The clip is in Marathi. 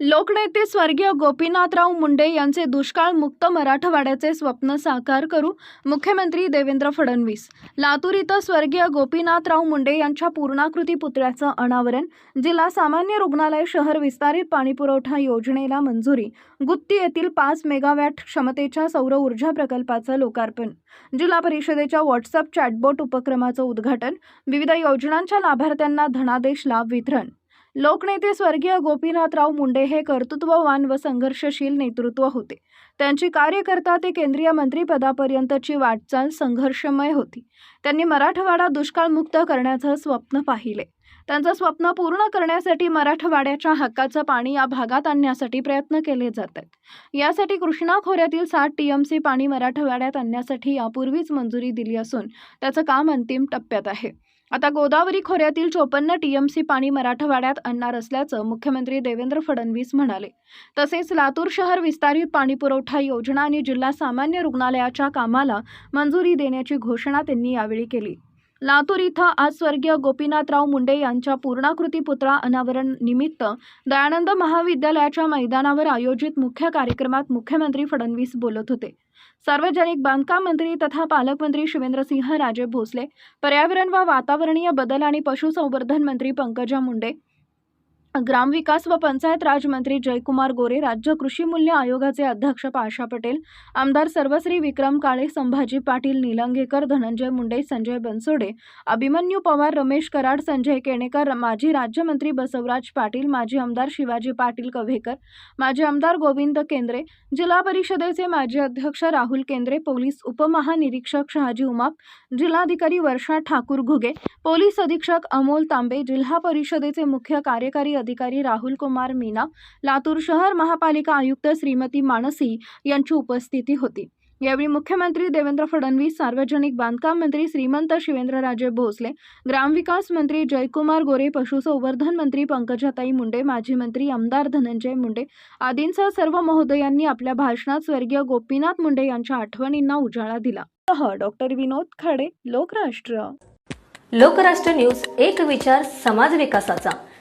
लोकनेते स्वर्गीय गोपीनाथराव मुंडे यांचे दुष्काळ मुक्त मराठवाड्याचे स्वप्न साकार करू मुख्यमंत्री देवेंद्र फडणवीस. लातूर इथं स्वर्गीय गोपीनाथराव मुंडे यांच्या पूर्णाकृती पुतळ्याचं अनावरण. जिल्हा सामान्य रुग्णालय शहर विस्तारित पाणीपुरवठा योजनेला मंजुरी. गुत्ती येथील पाच मेगावॅट क्षमतेच्या सौर ऊर्जा प्रकल्पाचं लोकार्पण. जिल्हा परिषदेच्या व्हॉट्सअप चॅटबोट उपक्रमाचं उद्घाटन. विविध योजनांच्या लाभार्थ्यांना धनादेश लाभ वितरण. लोकनेते स्वर्गीय गोपीनाथराव मुंडे हे कर्तृत्ववान व संघर्षशील नेतृत्व होते. त्यांची कार्यकर्ता ते केंद्रीय मंत्रीपदापर्यंतची वाटचाल संघर्षमय होती. त्यांनी मराठवाडा दुष्काळमुक्त करण्याचं स्वप्न पाहिले. त्यांचं स्वप्न पूर्ण करण्यासाठी मराठवाड्याच्या हक्काचं पाणी या भागात आणण्यासाठी प्रयत्न केले जात आहेत यासाठी कृष्णा खोऱ्यातील सात टी एम सी पाणी मराठवाड्यात आणण्यासाठी यापूर्वीच मंजुरी दिली असून त्याचं काम अंतिम टप्प्यात आहे. आता गोदावरी खोऱ्यातील चोपन्न टीएमसी पाणी मराठवाड्यात आणणार असल्याचं मुख्यमंत्री देवेंद्र फडणवीस म्हणाले. तसेच लातूर शहर विस्तारित पाणीपुरवठा योजना आणि जिल्हा सामान्य रुग्णालयाच्या कामाला मंजुरी देण्याची घोषणा त्यांनी यावेळी केली. लातूर इथं आज स्वर्गीय गोपीनाथराव मुंडे यांच्या पूर्णाकृती पुतळा अनावरण निमित्त दयानंद महाविद्यालयाच्या मैदानावर आयोजित मुख्य कार्यक्रमात मुख्यमंत्री फडणवीस बोलत होते. सार्वजनिक बांधकाम मंत्री तथा पालकमंत्री शिवेंद्रसिंह राजे भोसले पर्यावरण व वातावरणीय बदल आणि पशुसंवर्धन मंत्री पंकजा मुंडे ग्रामविकास व पंचायत राजमंत्री जयकुमार गोरे राज्य कृषी मूल्य आयोगाचे अध्यक्ष पाशा पटेल आमदार सर्वश्री विक्रम काळे संभाजी पाटील निलंगेकर धनंजय मुंडे संजय बनसोडे अभिमन्यू पवार रमेश कराड संजय केणेकर माजी राज्यमंत्री बसवराज पाटील माजी आमदार शिवाजी पाटील कव्हेकर माजी आमदार गोविंद केंद्रे जिल्हा परिषदेचे माजी अध्यक्ष राहुल केंद्रे पोलीस उपमहानिरीक्षक शहाजी उमाप जिल्हाधिकारी वर्षा ठाकूर घुगे पोलीस अधीक्षक अमोल तांबे जिल्हा परिषदेचे मुख्य कार्यकारी अधिकारी राहुल कुमार मीना लातूर शहर महापालिका आयुक्त श्रीमती मानसी यांची उपस्थिती होती. यावेळी मुख्यमंत्री देवेंद्र फडणवीस सार्वजनिक बांधकाम मंत्री श्रीमंत शिवेंद्रराजे भोसले ग्रामविकास मंत्री जयकुमार गोरे पशुसंवर्धन मंत्री पंकजाताई मुंडे माजी मंत्री आमदार धनंजय मुंडे आदींसह सर्व महोदयांनी आपल्या भाषणात स्वर्गीय गोपीनाथ मुंडे यांच्या आठवणींना उजाळा दिला. डॉक्टर विनोद खडे लोकराष्ट्र. लोकराष्ट्र न्यूज एक विचार समाज विकासाचा.